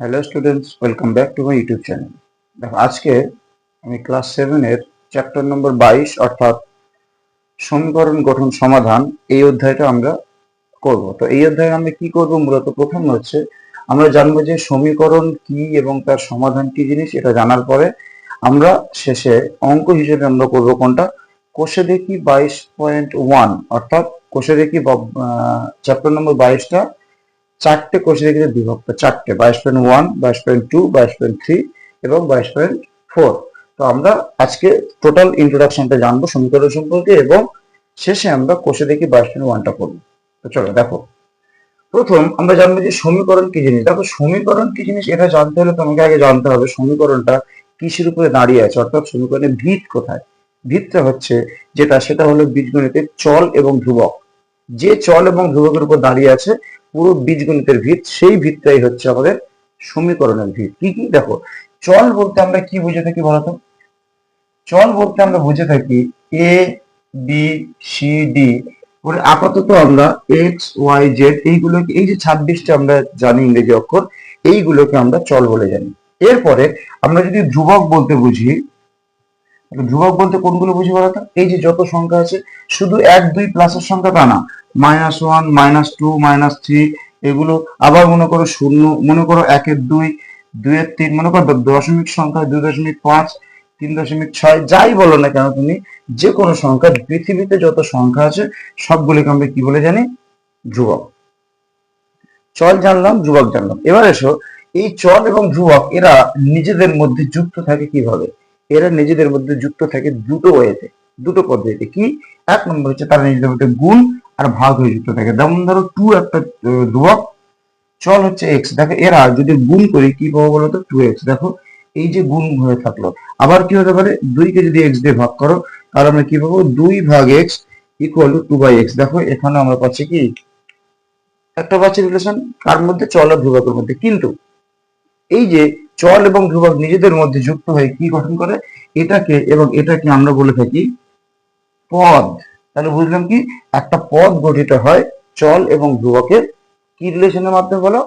Hello students welcome back to my YouTube channel দেখো, আজকে আমি ক্লাস সেভেনের চ্যাপ্টার নম্বর বাইশ, অর্থাৎ সমীকরণ গঠন সমাধান এই অধ্যায়টা আমরা করব। তো এই অধ্যায়ে আমরা কি করব? মূলত প্রথম হচ্ছে, আমরা জানব যে সমীকরণ কি এবং তার সমাধান কি জিনিস, এটা জানার পরে আমরা শেষে অঙ্ক হিসেবে আমরা করব কোনটা? কোষে দেখি বাইশ পয়েন্ট ওয়ান অর্থাৎ কোষে দেখি চ্যাপ্টার নম্বর বাইশটা চারটে কোষে দেখি বিভক্ত, চারটে। বাইশ পয়েন্ট ওয়ান বাইশ পয়েন্ট টু বাইশ পয়েন্ট থ্রি এবং বাইশ পয়েন্ট ফোর তো আমরা আজকে টোটাল ইন্ট্রোডাকশনটা জানব সমীকরণ সম্পর্কে এবং শেষে আমরা কোষে দেখি বাইশ পয়েন্ট ওয়ানটা করব। তো চলো, দেখো। প্রথম আমরা জানব যে সমীকরণ কি জিনিস? দেখো, সমীকরণ কি জিনিস? এটা জানতে হলে তোমাকে আগে জানতে হবে সমীকরণটা কিসের উপরে দাঁড়িয়ে আছে? অর্থাৎ সমীকরণের ভিত কোথায়? ভিতটা হচ্ছে যেটা, সেটা হলো বীজগণিতের চল এবং ধ্রুবক। যে চল এবং ধ্রুবকের উপর দাঁড়িয়ে আছে পুরো বীজগণিতের ভিত, সেই ভিতটাই হচ্ছে আমাদের সমীকরণের ভিত। কি কি? দেখো, চল বলতে আমরা কি বুঝে থাকি বলতো চল বলতে আমরা বুঝে থাকি এ বি সি ডি করে আপাতত আমরা এক্স ওয়াই জেড এইগুলোকে, এই যে ছাব্বিশটা আমরা জানি ইংরেজি অক্ষর, এইগুলোকে আমরা চল বলে জানি। এরপরে আমরা যদি ধ্রুবক বলতে বুঝি ধ্রুবক বলতে কোনগুলো বুঝি বলতো এই যে যত সংখ্যা আছে, শুধু এক, দুই প্লাসের সংখ্যা তা না। Minus one minus two minus three এগুলো আবার মনে করো শূন্য, মনে করো একের দুই, দুইয়ের তিন, মনে করো দশমিক সংখ্যা দুই দশমিক পাঁচ, তিন দশমিক ছয়, যাই বলো না কেন তুমি, যে কোনো সংখ্যা, পৃথিবীতে যত সংখ্যা আছে, সবগুলিকে আমরা কি বলে জানি? ধ্রুবক। চল জানলাম, ধ্রুবক জানলাম। এবার এসো, এই চল এবং ধ্রুবক, এরা নিজেদের মধ্যে যুক্ত থাকে কীভাবে? এরা নিজেদের মধ্যে যুক্ত থাকে দুটো ওয়েতে, দুটো পদ্ধতিতে। কি? এক নম্বর হচ্ছে তারা নিজেদের মধ্যে গুণ আর ভাগ হয়ে যুক্ত থাকে। যেমন ধরো টু একটা ধ্রুবক, চল হচ্ছে এক্স দেখো, এরা যদি গুণ করি কি পাবো বলতো টু এক্স দেখো, এই যে গুণ হয়ে থাকল, আবার কি হতে পারে? দুইকে যদি এক্স দিয়ে ভাগ করো, তাহলে আমরা কি পাবো? দুই ভাগ x equal to two by x দেখো, এখানে আমরা পাচ্ছি কি? একটা পাচ্ছি রিলেশন কার মধ্যে চল আর ধ্রুবকের মধ্যে। কিন্তু, এই যে চল এবং ধ্রুবক নিজেদের মধ্যে যুক্ত হয়ে কি গঠন করে? এটাকে এবং এটাকে আমরা বলে থাকি পদ। তাহলে বুঝলাম কি? একটা পদ গঠিত হয় চল এবং ধ্রুবকের। কি রিলেশনের মাধ্যমে বলো?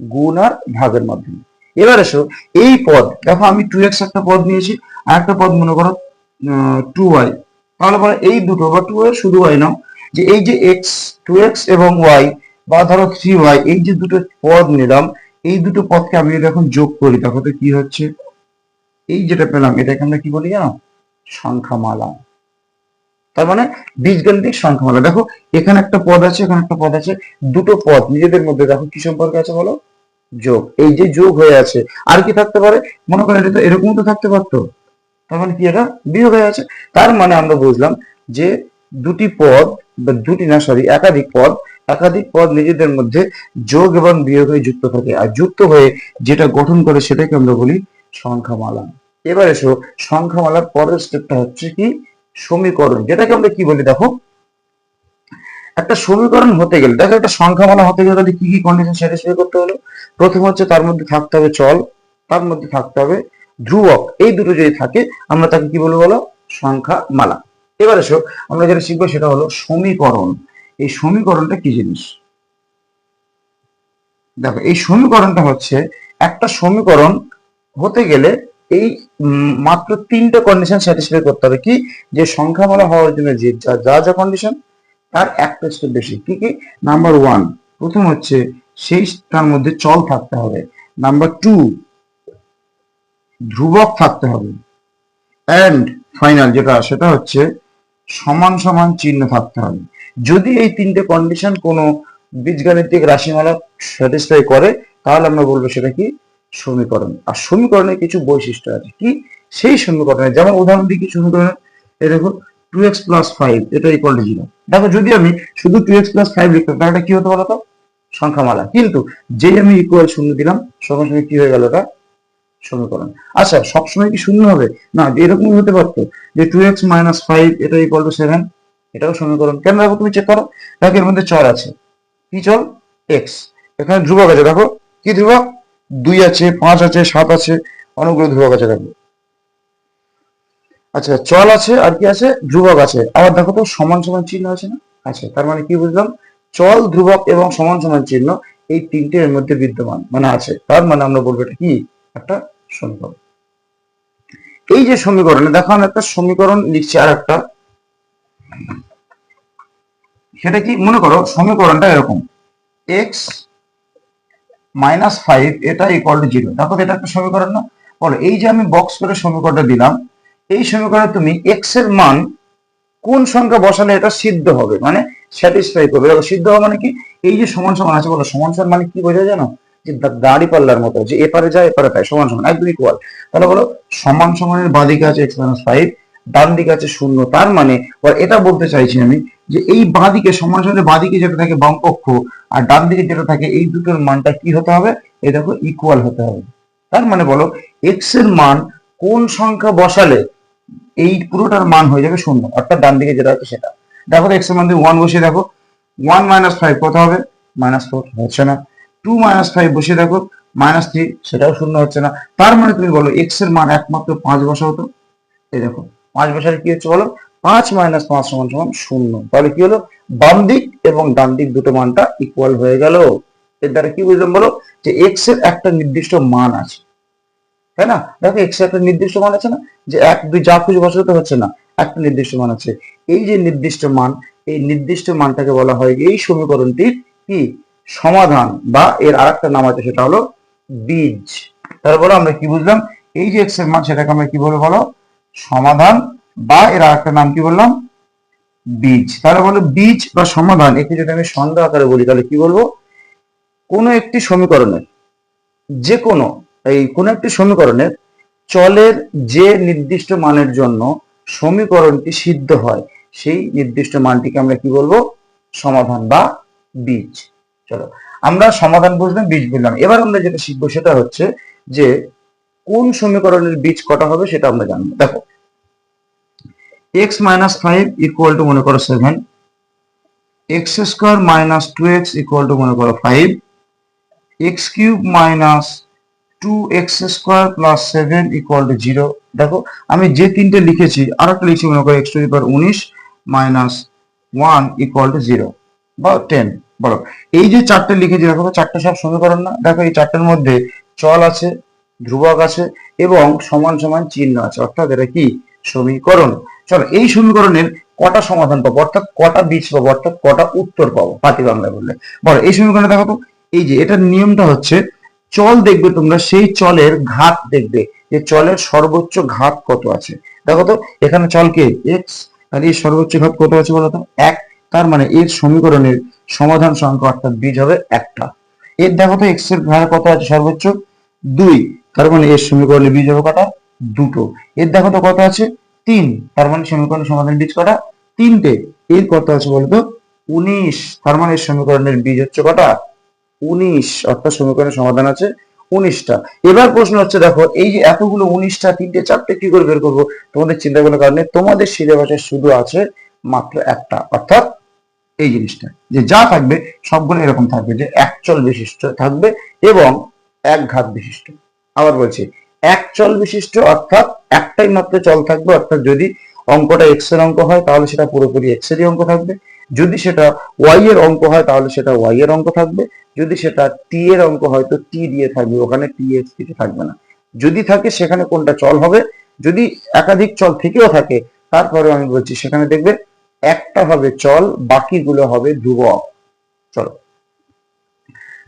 গুণ আর ভাগের মাধ্যমে। এবার এসো, এই পদ, দেখো আমি টু এক্স একটা পদ নিয়েছি আর একটা পদ মনে করো টু ওয়াই তাহলে পরে এই দুটো বা টু ওয়াই শুধু ওয়াই নাও। যে এই যে এক্স টু এক্স এবং ওয়াই বা ধরো থ্রি ওয়াই এই যে দুটো পদ নিলাম এই দুটো পদকে আমি যদি এখন যোগ করি দেখো তো কি হচ্ছে? এই যেটা পেলাম, এটাকে আমরা কি বলি জানো? সংখ্যামালা। তার মানে বীজগাণিতিক সংখ্যামালা। দেখো, এখানে একটা পদ আছে, এখানে একটা পদ আছে। দুটো পদ নিজেদের মধ্যে। দেখো, কি সম্পর্ক আছে বলো? যোগ। এই যে যোগ হয়ে আছে, আর কি থাকতে পারে? মনে করেন এটা তো এরকম তো থাকতে পারতো। তার মানে কি এটা? বিয়োগ হয়ে আছে। তার মানে আমরা বুঝলাম যে দুটি পদ বা দুটি না সরি একাধিক পদ একাধিক পদ নিজেদের মধ্যে যোগ এবং বিয়োগ হয়ে যুক্ত থাকে। আর যুক্ত হয়ে যেটা গঠন করে সেটাকে আমরা বলি সংখ্যামালা। এবার এসো, সংখ্যামালার পরের স্টেপটা হচ্ছে কি? সমীকরণ। যেটাকে আমরা কি বলি দেখো? একটা সমীকরণ হতে গেলে, দেখো একটা সংখ্যামালা হতে গেলে কি কি কন্ডিশন স্যাটিসফাই করতে হলো? প্রথম হচ্ছে তার মধ্যে থাকতে হবে চল, তার মধ্যে থাকতে হবে ধ্রুবক। এই দুটো যদি থাকে, আমরা তাকে কি বলব বলো? সংখ্যামালা। এবার এসো, আমরা যেটা শিখব সেটা হলো সমীকরণ। এই সমীকরণটা কি জিনিস? দেখো, এই সমীকরণটা হচ্ছে একটা সমীকরণ হতে গেলে এই মাত্র তিনটে কন্ডিশন স্যাটিসফাই করতে হবে। কি? যে সংখ্যা সংখ্যামালা হওয়ার জন্য যে যা যা যা কন্ডিশন তার একটা স্টেপ বেশি। কি কি? নাম্বার ওয়ান প্রথম হচ্ছে সেই তার মধ্যে চল থাকতে হবে। নাম্বার টু ধ্রুবক থাকতে হবে। অ্যান্ড ফাইনাল যেটা, সেটা হচ্ছে সমান সমান চিহ্ন থাকতে হবে। যদি এই তিনটে কন্ডিশন কোনো বীজগাণিতিক রাশিমালা স্যাটিসফাই করে, তাহলে আমরা বলব সেটা কি? সমীকরণ। আর সমীকরণের কিছু বৈশিষ্ট্য আছে। কি? সেই সমীকরণে, যেমন উদাহরণ দিই কি সমীকরণে? এই দেখো টু এক্স প্লাস ফাইভ এটা ইকুয়াল টু জিরো দেখো, যদি আমি শুধু টু এক্স প্লাস ফাইভ লিখতাম, তাহলে কি হতে বলতো? সংখ্যামালা। কিন্তু যেই আমি ইকুয়াল শূন্য দিলাম, সঙ্গে সঙ্গে কি হয়ে গেল ওটা সমীকরণ। আচ্ছা সবসময় কি শূন্য হবে? না এরকম হতে পারতো যে টু এক্স মাইনাস ফাইভ এটা ইকুয়াল টু সেভেন এটাও সমীকরণ। কেন দেখো তুমি চেক করো? দেখো এর মধ্যে চল আছে। কি চল? এক্স এখানে ধ্রুবক আছে, দেখো। কি ধ্রুবক? দুই আছে, পাঁচ আছে, সাত আছে, অনেকগুলো ধ্রুবক আছে, দেখো। আচ্ছা চল আছে আর কি আছে? ধ্রুবক আছে। আবার দেখো তো সমান সমান চিহ্ন আছে না? আচ্ছা তার মানে কি বুঝলাম? চল, ধ্রুবক এবং সমান সমান চিহ্ন এই তিনটে এর মধ্যে বিদ্যমান মানে আছে। তার মানে আমরা বলব এটা কি? একটা সমীকরণ। এই যে সমীকরণে, দেখো আমি একটা সমীকরণ লিখছি আর একটা সেটা কি, মনে করো সমীকরণটা এরকম। এক্স মাইনাস ফাইভ এটা ইকুয়াল টু জিরো দেখো এটা একটা সমীকরণ না? বলো, এই যে আমি বক্স করে সমীকরণটা দিলাম, এই সমীকরণে তুমি এক্সের মান কোন সংখ্যা বসালে এটা সিদ্ধ হবে? মানে স্যাটিসফাই করবে। দেখো, সিদ্ধ হবে মানে কি? এই যে সমান সমান আছে, বলো, সমান সমান মানে কি বোঝা যায় জানো? যে দাড়ি পাল্লার মতো, যে এপারে যায়, এপারে তাই সমান সমান, একদম ইকুয়াল তাহলে বলো, সমান সমানের বাদিকে আছে এক্স মাইনাস ফাইভ ডান দিকে আছে শূন্য, তার মানে এটা বলতে চাইছি আমি যে এই বাঁদিকে সমান সমানের বাঁদিকে যেটা থাকে বাম পক্ষ আর ডান দিকে যেটা থাকে এই দুটোর মানটা কি হতে হবে? এই দেখো ইকুয়াল হতে হবে। তার মানে বলো এক্সের মান কোন সংখ্যা বসালে এই পুরোটার মান হয়ে যাবে শূন্য, অর্থাৎ ডান দিকে যেটা হচ্ছে সেটা। দেখো এক্সের মান দিয়ে ওয়ান বসিয়ে দেখো। ওয়ান মাইনাস ফাইভ কত হবে? মাইনাস ফোর হচ্ছে না। টু মাইনাস ফাইভ বসিয়ে দেখো। মাইনাস থ্রি সেটাও শূন্য হচ্ছে না। তার মানে তুমি বলো এক্সের মান একমাত্র পাঁচ বসাও হতো এই দেখো পাঁচ বসালে কি হচ্ছে বলো? পাঁচ মাইনাস পাঁচ সমান সমান শূন্য। তাহলে কি হলো? বাম দিক এবং ডান দিক দুটো মানটা ইকুয়াল হয়ে গেল। এর দ্বারা কি বুঝলাম বলো? যে এক্সের একটা নির্দিষ্ট মান আছে। তাই না? দেখো এক্সের একটা নির্দিষ্ট মান আছে না? যে এক, দুই, যা খুশি বসাতে হচ্ছে না। একটা নির্দিষ্ট মান আছে। এই যে নির্দিষ্ট মান, এই নির্দিষ্ট মানটাকে বলা হয় এই সমীকরণটির কি? সমাধান বা এর আরেকটা নাম আছে সেটা হলো বীজ। তারপরে আমরা কি বুঝলাম? এই যে এক্সের মান, সেটাকে আমরা কি বলব বলো? সমাধান বা এর আরেকটা নাম কি বললাম? বীজ। তাহলে বলো বীজ বা সমাধান, একে যদি আমি সংজ্ঞা আকারে বলি, তাহলে কি বলব? কোনো একটি সমীকরণের যে কোনো এই কোনো একটি সমীকরণের চলের যে নির্দিষ্ট মানের জন্য সমীকরণটি সিদ্ধ হয়, সেই নির্দিষ্ট মানটিকে আমরা কি বলব? সমাধান বা বীজ। চলো, আমরা সমাধান বুঝলাম, বীজ বুঝলাম। এবার আমরা যেটা শিখব সেটা হচ্ছে যে কোন সমীকরণের বীজ কটা হবে সেটা আমরা জানব। দেখো x minus five equal to মনে করো seven x square minus two x equal to মনে করো five x cube minus two x square plus seven equal to zero দেখো, আমি যে তিনটে লিখেছি আর একটা লিখছি মনে করো এক্স টু পাওয়ার উনিশ minus one equal to zero বা টেন বলো। এই যে চারটে লিখেছি, দেখো চারটে সব সমীকরণ না। দেখো এই চারটের মধ্যে চল আছে ধ্রুবক আছে এবং সমান সমান চিহ্ন আছে। অর্থাৎ এটা কি? সমীকরণ। চলো, এই সমীকরণের কটা সমাধান পাবো? অর্থাৎ কটা বীজ পাবো? অর্থাৎ কটা উত্তর পাবো? পাতি বাংলায় বললে। বলো, এই সমীকরণে দেখো এই যে, এটার নিয়মটা হচ্ছে, চল দেখবে তোমরা, সেই চলের ঘাত দেখবে যে চলের সর্বোচ্চ ঘাত কত আছে। দেখো তো, এখানে চল কে? এক্স আর এর সর্বোচ্চ ঘাত কত আছে বলো তো? এক। তার মানে এর সমীকরণের সমাধান সংখ্যা অর্থাৎ বীজ হবে একটা। এর দেখো তো এক্সের ঘাত কত আছে সর্বোচ্চ? দুই। তার মানে এর সমীকরণের বীজ হবে কটা? দুটো। এর দেখো তো কত আছে? তিন। তার মানে সমীকরণের সমাধান বীজ কটা? তিনটে। এর কত আছে বলতো? উনিশ। তার মানে সমীকরণের বীজ হচ্ছে কটা? উনিশ। অর্থাৎ সমীকরণের সমাধান আছে উনিশটা। এবার প্রশ্ন হচ্ছে, দেখো, এই যে এতগুলো উনিশটা, তিনটে, চারটে কি করে বের করব? তোমাদের চিন্তা করার কারণে তোমাদের সিলেবাসে শুধু আছে মাত্র একটা, অর্থাৎ এই জিনিসটা। যে যা থাকবে সবগুলো এরকম থাকবে, যে একচল বিশিষ্ট থাকবে এবং এক ঘাত বিশিষ্ট। আবার বলছি, এক চল বিশিষ্ট অর্থাৎ একটাই মাত্র চল থাকবে, অর্থাৎ যদি অঙ্কটা এক্সের অঙ্ক হয়, তাহলে সেটা পুরোপুরি এক্স এরই অঙ্ক থাকবে। যদি সেটা ওয়াই এর অঙ্ক হয়, তাহলে সেটা ওয়াই এর অঙ্ক থাকবে। যদি সেটা টি এর অঙ্ক হয়, তো টি দিয়ে থাকবে, ওখানে টি এক্স কিছু থাকবে না। যদি থাকে, সেখানে কোনটা চল হবে? যদি একাধিক চল থেকেও থাকে তারপরে আমি বলছি, সেখানে দেখবে একটা হবে চল, বাকিগুলো হবে ধ্রুবক। চলো।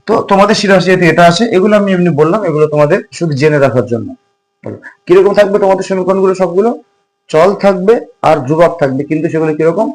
তো তোমাদের সিরাজ যেহেতু এটা আছে, এগুলো আমি এমনি বললাম, এগুলো তোমাদের শুধু জেনে রাখার জন্য। কীরকম থাকবে তোমাদের সমীকরণগুলো সবগুলো? চল থাকবে আর ধ্রুবক থাকবে, কিন্তু সেগুলো কীরকম?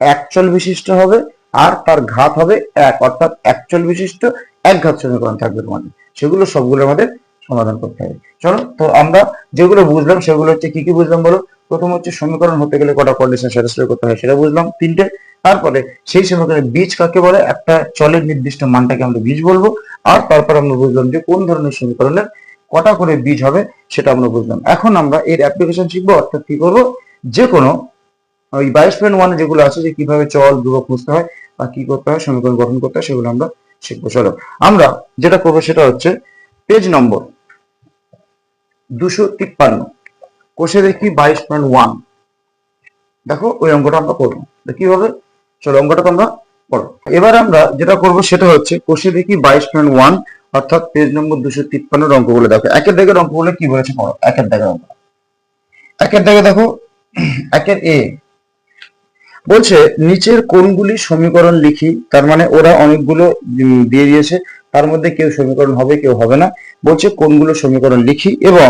এক চল বিশিষ্ট হবে আর তার ঘাত হবে এক, অর্থাৎ এক চল বিশিষ্ট এক ঘাত সমীকরণ থাকবে তোমাদের। সেগুলো সবগুলো আমাদের সমাধান করতে হবে। চলো, তো আমরা যেগুলো বুঝলাম, সেগুলো হচ্ছে কি কি বুঝলাম বলো? প্রথম হচ্ছে সমীকরণ হতে গেলে কটা কন্ডিশন স্যাটিসফাই করতে হয় সেটা বুঝলাম। তিনটে তারপরে সেই সমীকরণের বীজ কাকে বলে? একটা চলের নির্দিষ্ট মানটাকে আমরা বীজ বলব। আর তারপর আমরা বুঝলাম যে কোন ধরনের সমীকরণের কটা করে বীজ হবে সেটা আমরা বুঝলাম। এখন আমরা এর অ্যাপ্লিকেশন শিখব, অর্থাৎ কি করব? যে কোনো ওই বাইশ পয়েন্ট ওয়ানে যেগুলো আছে যে কীভাবে চল ধ্রুবক খুঁজতে হয় বা কি করতে হয়, সমীকরণ গঠন করতে হয়, সেগুলো আমরা শিখব। চলো, আমরা যেটা করব সেটা হচ্ছে পেজ নম্বর দুশো তিপ্পান্ন। কোষে দেখি বাইশ পয়েন্ট ওয়ান দেখো, ওই অঙ্কটা আমরা করব। কি হবে চলো অঙ্কটা তোমরা পড়ো এবার আমরা যেটা করব সেটা হচ্ছে, কোষে দেখি বাইশ পয়েন্ট ওয়ান অর্থাৎ পেজ নম্বর দুশো তিপ্পান্ন অঙ্কগুলো দেখো। একের দাগের অঙ্কগুলো কি বলেছে পড়ো, একের দাগের অঙ্ক। একের দাগে দেখো, একের এ বলছে, নিচের কোনগুলি সমীকরণ লিখি, তার মানে ওরা অনেকগুলো দিয়ে দিয়েছে, তার মধ্যে কেউ সমীকরণ হবে, কেউ হবে না। বলছে কোনগুলো সমীকরণ লিখি এবং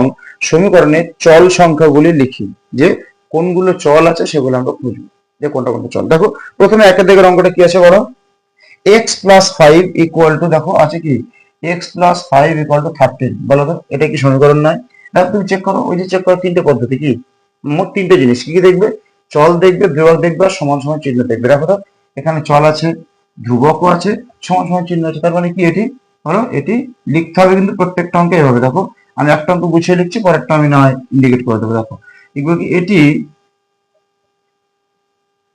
সমীকরণে চল সংখ্যাগুলি লিখি, যে কোনগুলো চল আছে সেগুলো আমরা খুঁজবো। যে কোনটা কোনটা চল। দেখো, প্রথমে একের দিকের অঙ্কটা কি আছে বলো? X plus five equal to দেখো, আছে কি? X plus five equal to thirteen বলো তো, এটা কি সমীকরণ নয়? দেখো, তুমি চেক করো, ওই যে চেক করো তিনটে পদ্ধতি কি? মোট তিনটে জিনিস, কি কি দেখবে? চল দেখবে ধ্রুবক দেখবে আর সমান সমান চিহ্ন দেখবে। দেখো তো, এখানে চল আছে, ধ্রুবকও আছে, সমান সমান চিহ্ন আছে, তার মানে কি এটি? বলো, এটি লিখতে হবে কিন্তু প্রত্যেকটা অঙ্কে এভাবে দেখো। আমি একটা অঙ্ক গুছিয়ে লিখছি, পরেরটা আমি নয় ইন্ডিকেট করে দেবো, দেখো। এগুলো কি? এটি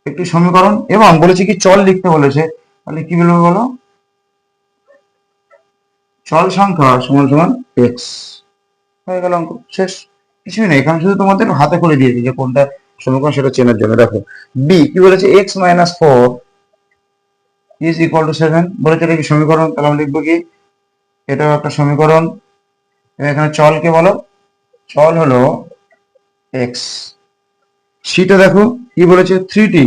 একটি সমীকরণ এবং বলেছে কি চল লিখতে বলেছে। তাহলে কি বলব বলো? চল সংখ্যা সমান সমান এক্স হয়ে গেল অঙ্ক। শেষ। কিছুই নেই। এখানে শুধু তোমাদের হাতে করে দিয়েছি যে কোনটা সমীকরণ সেটা চেনার জন্য। দেখো বি কি বলেছে? X minus four is equal to seven বলেছে এটা কি সমীকরণ? তাহলে আমরা লিখব কি? এটাও একটা সমীকরণ। এখানে চলকে বলো? চল হলো এক্স সিটা দেখো কি বলেছে? Three t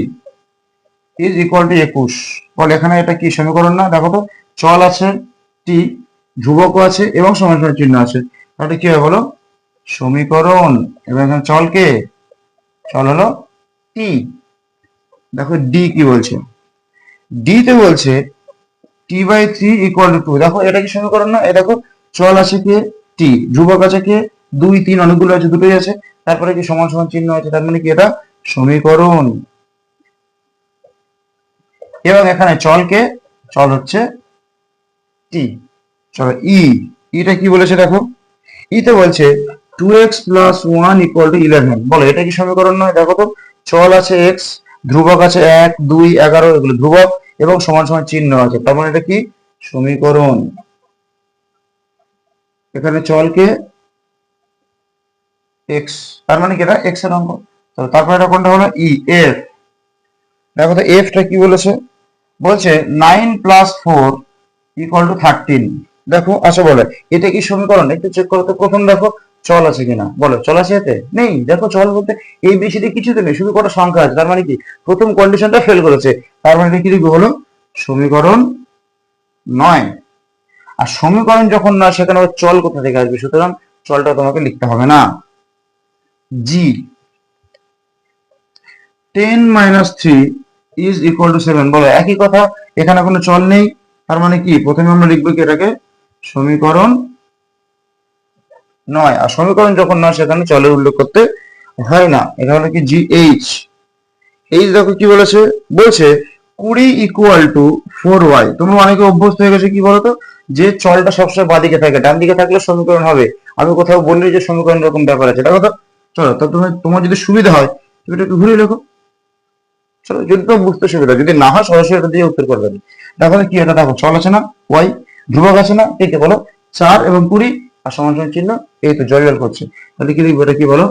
is equal to একুশ। বল, এখানে এটা কি সমীকরণ না? দেখো তো, চল আছে টি ধ্রুবকও আছে এবং সমান চিহ্ন আছে। তাহলে কি হবে বলো? সমীকরণ। এবং এখানে চল কে? চল হলো টি দেখো ডি কি বলছে? ডি তে বলছে t by three equal to দেখো, এটা কি সমীকরণ না? এই দেখো, চল আছে কে? টি ধ্রুবক আছে কে? দুই, তিন, অনেকগুলো আছে, দুটোই আছে। তারপরে কি সমান সমান চিহ্ন আছে? তার মানে কি এটা সমীকরণ। এবং এখানে চলকে, চল হচ্ছে টি চলো ই ইটা কি বলেছে দেখো? ইতে বলছে two x plus one equal to eleven বলো, এটা কি সমীকরণ নয়? দেখো তো, চল আছে এক্স ধ্রুবক আছে এক, দুই, এগারো, এগুলো ধ্রুবক এবং সমান সমান চিহ্ন আছে। তার মানে এটা কি? সমীকরণ। এখানে চলকে এক্স তার মানে কি এটা? এক্সের অঙ্ক। তারপরে এটা কোনটা হলো? ই এফ দেখো তো এফটা কি বলেছে? বলছে nine plus four equal to thirteen দেখো আচ্ছা বলে, এটা কি সমীকরণ? একটু চেক করো তো, প্রথম দেখো, চল আছে কিনা। বলো, চল আছে এতে? নেই, দেখো চল বলতে এই বেশিতে কিছুতে নেই, শুধু কটা সংখ্যা আছে, তার মানে কি? প্রথম কন্ডিশনটা ফেল করেছে, তার মানে কি হলো সমীকরণ নয়। আর সমীকরণ যখন নয় সেখানে চল কোথা থেকে আসবে? সুতরাং চলটা তোমাকে লিখতে হবে না। G ten minus three is equal to seven. বলো, একই কথা, এখানে কোনো চল নেই, তার মানে কি? প্রথমে আমরা লিখব কি এটাকে? সমীকরণ নয়। আর সমীকরণ যখন নয়, সেখানে চলের উল্লেখ করতে হয় না। এখানে কি? জি এইচ দেখো কি বলেছে? বলছে, কুড়ি ইকুয়াল টু ফোর ওয়াই তোমরা অনেকে অভ্যস্ত হয়ে গেছে, কি বলতো? যে চলটা সবসময় বাদিকে থাকে ডান দিকে থাকলে সমীকরণ হবে। আমি কোথাও বললি যে সমীকরণ এরকম ব্যাপার আছে। দেখো তো চলো, তো তুমি, তোমার যদি সুবিধা হয়, তুমি এটাকে ঘুরিয়ে লেখো। যদি তো বুঝতে সুবিধা, যদি না হয় সরাসরি এটা দিয়ে উত্তর করবে দেখো কি এটা দেখো চল আছে না? ওয়াই, ধ্রুবক আছে না? আছে বলো, চার এবং কুড়ি, আর সমান সমান চিহ্ন, এই তো জল করছে। তাহলে কি লিখব এটা কি বলো?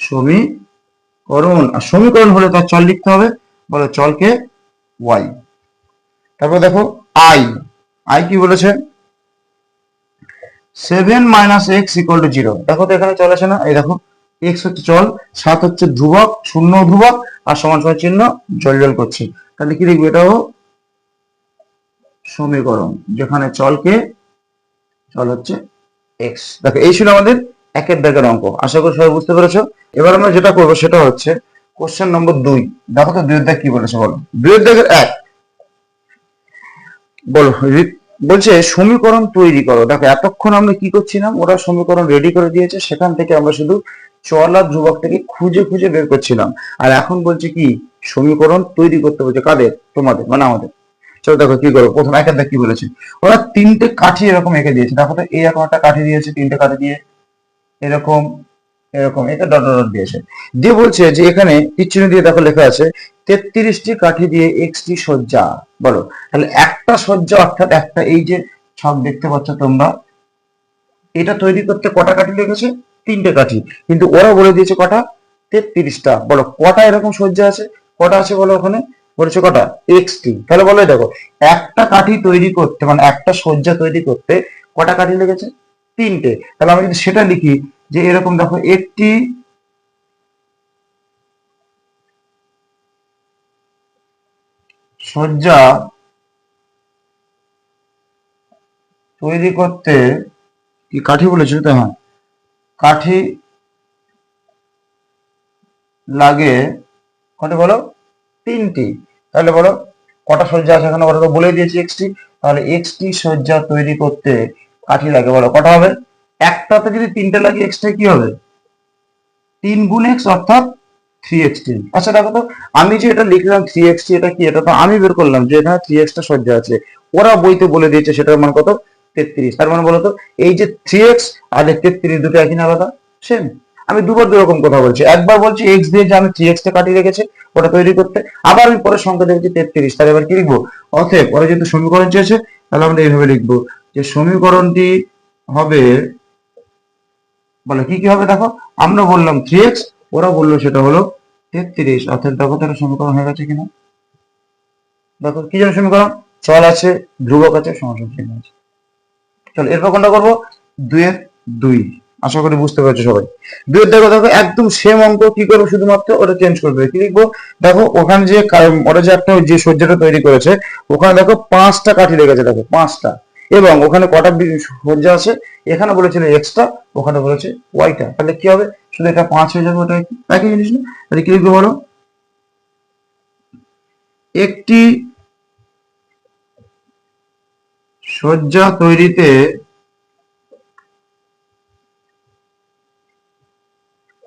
সমীকরণ, আর সমীকরণ হলে তার চল লিখতে হবে, বলো চলকে ওয়াই। তারপর দেখো, আই আই কি বলেছে? Seven minus x equal to zero. দেখো তো এখানে চল আছে না? এই দেখো এক্স হচ্ছে চল সাত হচ্ছে ধ্রুবক, শূন্য ধ্রুবক, আর সমান সমান চিহ্ন জল জল করছে। তাহলে কি লিখবে এটাও? সমীকরণ, যেখানে চলকে চল হচ্ছে এক্স দেখো, এই ছিল আমাদের একের দাগের অঙ্ক। আশা করি সবাই বুঝতে পেরেছ। এবার আমরা যেটা করব সেটা হচ্ছে কোশ্চেন নম্বর দুই। দেখো তো দুইয়ের দাগ কি বলেছে বলো। দুইয়ের দাগের এক। বলো বলছে সমীকরণ তৈরি করো। দেখো, এতক্ষণ আমরা কি করছিলাম? ওরা সমীকরণ রেডি করে দিয়েছে। সেখান থেকে আমরা শুধু চল থেকে খুঁজে খুঁজে বের করছিলাম। আর এখন বলছে কি, সমীকরণ তৈরি করতে বলছে কাদের? তোমাদের মানে আমাদের। চলো দেখো কি করব প্রথম একের দাগ কি বলেছে। ওরা তিনটে কাঠি এরকম এঁকে দিয়েছে। দেখো তো, এই এরকম একটা কাঠি দিয়েছে, তিনটে কাঠি দিয়ে এরকম এরকম, এটা ডট ডট দিয়েছে। দিয়ে বলছে যে এখানে তীরচিহ্ন দিয়ে দেখো লেখা আছে, তেত্রিশটি কাঠি দিয়ে এক্সটি সজ্জা। বলো, তাহলে একটা সজ্জা অর্থাৎ একটা এই যে ছক দেখতে পাচ্ছ তোমরা, এটা তৈরি করতে কটা কাঠি লেগেছে? তিনটে কাঠি। কিন্তু ওরা বলে দিয়েছে কটা? তেত্রিশটা। বলো, কটা এরকম সজ্জা আছে? কটা আছে বলো ওখানে? বলেছে কটা? এক্স টি তাহলে বলো দেখো, একটা কাঠি তৈরি করতে মানে একটা সজ্জা তৈরি করতে কটা কাঠি লেগেছে? তিনটে। তাহলে আমি যদি সেটা লিখি যে এরকম দেখো, একটি সজ্জা তৈরি করতে, কি কাঠি বলেছিল তো হ্যাঁ কাঠি লাগে, কটা বলো? তিনটি। তাহলে বলো, কটা সজ্জা আছে এখানে? ওটা তো বলে দিয়েছি এক্সটি। তাহলে এক্সটি সজ্জা তৈরি করতে কাঠি লাগে, বলো, কটা হবে? একটাতে যদি তিনটে লাগে এক্সটা কি হবে? তিন গুণ এক্স অর্থাৎ থ্রি এক্স টি আচ্ছা দেখো তো, আমি যে এটা লিখলাম থ্রি এক্স টি, এটা কি? এটা তো আমি বের করলাম যে এখানে থ্রি এক্সটা সজ্জা আছে। ওরা বইতে বলে দিয়েছে সেটার মান কত? তেত্রিশ। তার মানে বলতো, এই যে থ্রি এক্স আর তেত্রিশ দুটো একই না আলাদা সেম আমি দুবার দু রকম কথা বলছি। একবার বলছি এক্স দিয়ে যে আমি থ্রি এক্স টা কাটিয়ে রেখেছি, ওটা তৈরি করতে। আবার আমি পরের সংখ্যা দেখেছি তেত্রিশ, তাহলে এবার কি লিখব? অতএব, পরে যেহেতু সমীকরণ চেয়েছে, তাহলে আমরা এইভাবে লিখব যে সমীকরণটি হবে, বলে কি কি হবে দেখো? আমরা বললাম থ্রি এক্স ওরা বলল সেটা হলো তেত্রিশ। অর্থাৎ দেখো তাহলে সমীকরণ হয়ে গেছে কিনা? দেখো, কি যেন সমীকরণ? চল আছে, ধ্রুবক আছে সমাসন চিহ্ন আছে। চলো, এরপর কোনটা করব? দুইয়ের দুই। আশা করি বুঝতে পারছ সবাই। দুইয়ের দেখো দেখো, একদম সেম অঙ্ক, কি করব শুধুমাত্র? ওটা চেঞ্জ করবে। কি লিখব? দেখো, ওখানে যে ওরা যে একটা যে সজ্জাটা তৈরি করেছে, ওখানে দেখো পাঁচটা কাঠি লেগেছে, দেখো, পাঁচটা। এবং ওখানে কটা সজ্জা আছে, এখানে বলেছিল এক্সট্রা ওখানে বলেছে ওয়াইটা তাহলে কি হবে? শুধু এটা পাঁচ হয়ে যাবে, ওটা একই জিনিস না? তাহলে কি লিখব বলো? একটি সজ্জা তৈরিতে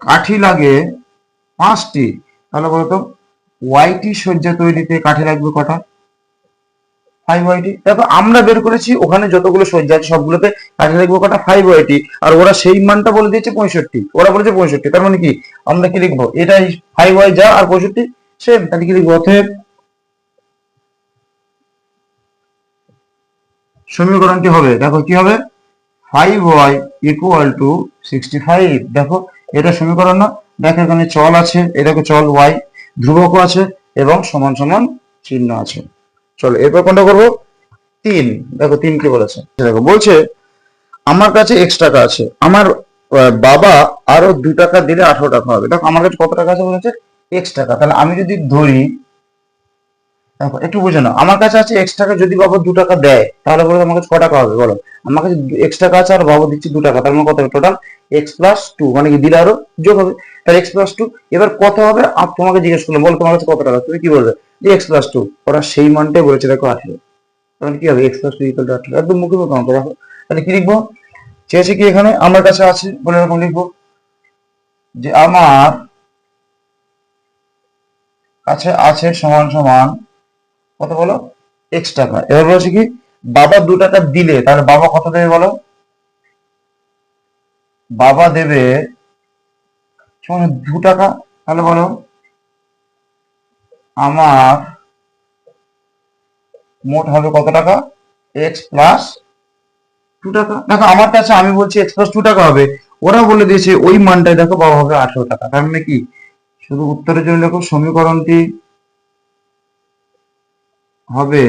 কাঠি লাগে পাঁচটি। তাহলে বলতো ওয়াইটি সজ্জা তৈরিতে কাঠি লাগবে কটা? ফাইভ ওয়াইটি দেখো, আমরা বের করেছি, ওখানে যতগুলো সজ্জা আছে, সবগুলোতে কাঠি লাগবে কটা? ফাইভ ওয়াইটি আর ওরা সেই মানটা বলে দিয়েছে পঁয়ষট্টি। ওরা বলেছে পঁয়ষট্টি। তার মানে কি? আমরা কি লিখব? এটাই ফাইভ ওয়াই যা আর পঁয়ষট্টি সেম তাহলে কি লিখব? অতএব সমীকরণটি হবে? দেখো কি হবে? Five y equal to sixty five দেখো, এটা সমীকরণ না। দেখো, এখানে চল আছে। দেখো, চল ওয়াই ধ্রুবকও আছে এবং সমান সমান চিহ্ন আছে। চলো, এরপর কোনটা করব? তিন। দেখো, তিন কি বলেছে? দেখো, বলছে, আমার কাছে এক্স টাকা আছে। আমার বাবা আরও দু টাকা দিলে আঠারো টাকা হবে। দেখো, আমার কাছে কত টাকা আছে বলেছে? এক্স টাকা। তাহলে আমি যদি ধরি দেখো, একটু বুঝে নাও। আমার কাছে আছে এক্স টাকা, যদি বাবা দু টাকা দেয়, তাহলে বলো আমার কাছে ক টাকা হবে, বলো। আমার কাছে এক্স টাকা আছে আর বাবা দিচ্ছি দু টাকা, তার মানে কত হবে? টোটাল এক্স প্লাস টু মানে কি দিলে আরও যোগ হবে? তাহলে এক্স প্লাস টু এবার কত হবে? আর তোমাকে জিজ্ঞেস করলাম, বলো তোমার কাছে কত টাকা? তুমি কি বলবে? যে এক্স প্লাস টু ওরা সেই মানটাই বলেছে, দেখো আঠেরো। তাহলে কি হবে? X plus two equal to আঠেরো। একদম মুখে মুখে অঙ্ক, দেখো। তাহলে কি লিখব? চেয়েছে কি এখানে? আমার কাছে আছে, বলে এরকম লিখব। যে আমার কাছে আছে সমান সমান কত বলো? এক্স টাকা। এবার বলছে কি, বাবা দু টাকা দিলে, তাহলে বাবা কত দেবে বলো? বাবা দেবে দু টাকা, তাহলে বলো। আমার মোট হবে কত টাকা? এক্স প্লাস টু টাকা। দেখো, আমার কাছে আমি বলছি এক্স প্লাস টু টাকা হবে। ওরা বলে দিয়েছে, ওই মানটাই দেখো বাবা হবে আঠেরো টাকা। তার মানে কি? শুধু উত্তরের জন্য দেখো, সমীকরণটি হবে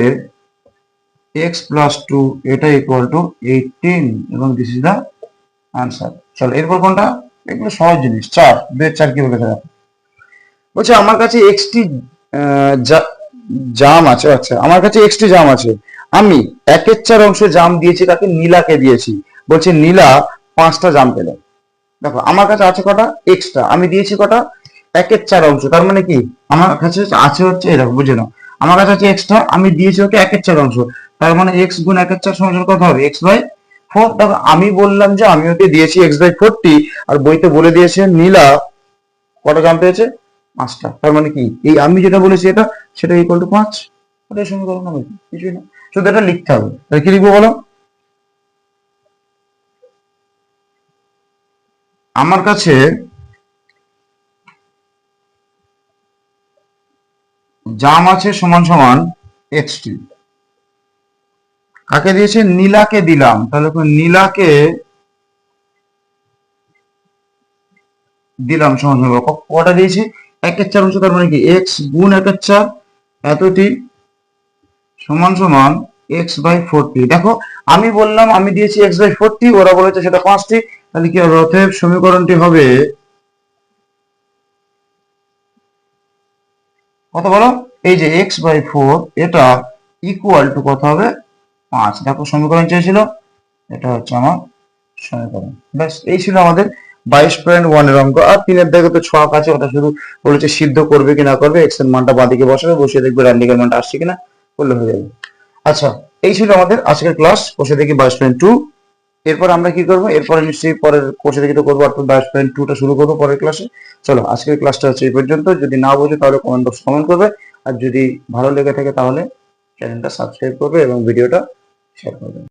এক্স প্লাস টু এটা ইকুয়াল টু এইটিন এবং দিস ইজ দ্য আনসার চলো, এরপর কোনটা? এগুলো সহজ জিনিস। চার দুয়ের চার কি বলেছে দেখো বলছে, আমার কাছে এক্সটি জাম আছে আচ্ছা আমার কাছে এক্সটি জাম আছে। আমি একের চার অংশ জাম দিয়েছি, তাকে নীলাকে দিয়েছি। বলছে, নীলা পাঁচটা জাম পেল। দেখো, আমার কাছে আছে কটা? এক্সট্রা আমি দিয়েছি কটা? একের চার অংশ। তার মানে কি? আমার কাছে আছে হচ্ছে এরকম, বুঝে নাও। আমার কাছে আছে এক্সট্রা আমি দিয়েছি ওকে একের চার অংশ। তার মানে এক্স গুণ একের চার সমান কত হবে। এক্স বাই ফোর দেখো, আমি বললাম যে আমি ওকে দিয়েছি এক্স বাই ফোরটি আর বইতে বলে দিয়েছে নীলা। কটা জাম পেয়েছে? পাঁচটা। তার মানে কি? এই আমি যেটা বলেছি এটা, সেটা ইকুয়াল টু পাঁচ। ওটাই সমীকরণ হবে। কিছুই না। শুধু এটা লিখতে হবে। তাহলে কি লিখব বলো? আমার কাছে জাম আছে সমান সমান এক্স টি কাকে দিয়েছে? নীলাকে দিলাম। তাহলে নীলাকে দিলাম সমান ক- কটা দিয়েছি? একের চার অংশ তার মানে কি? এক্স গুণ একের চার, এতটি সমান সমান এক্স বাই ফোরটি দেখো, আমি বললাম, আমি দিয়েছি এক্স বাই ফোরটি ওরা বলেছে সেটা পাঁচটি। তাহলে কি হবে? অতএব সমীকরণটি হবে কত বলো? এই যে এক্স বাই ফোর এটা ইকুয়াল টু কত হবে? পাঁচ। দেখো সমীকরণ চেয়েছিল, এটা হচ্ছে আমার সমীকরণ। ব্যাস, এই ছিল আমাদের বাইশ পয়েন্ট ওয়ানের অঙ্ক। আর তিনের দেখে তো ছক আছে, ওটা শুধু বলেছে সিদ্ধ করবে কি না করবে এক্সের মানটা বাদিকে বসাবে, বসিয়ে দেখবে রান্ডিকের মানটা আসছে কিনা, করলে হয়ে যাবে। আচ্ছা এই ছিল আমাদের আজকের ক্লাস কোষে দেখি বাইশ পয়েন্ট টু এরপর আমরা কি করব? এরপরে নিশ্চয়ই পরের কোষে দেখি তো করব অর্থাৎ বাইশ পয়েন্ট টুটা শুরু করব পরের ক্লাসে চলো, আজকের ক্লাসটা হচ্ছে এই পর্যন্ত। যদি না বোঝো তাহলে কমেন্ট বক্স কমেন্ট করবে। আর যদি ভালো লেগে থাকে তাহলে চ্যানেলটা সাবস্ক্রাইব করবে এবং ভিডিওটা শেয়ার করবে।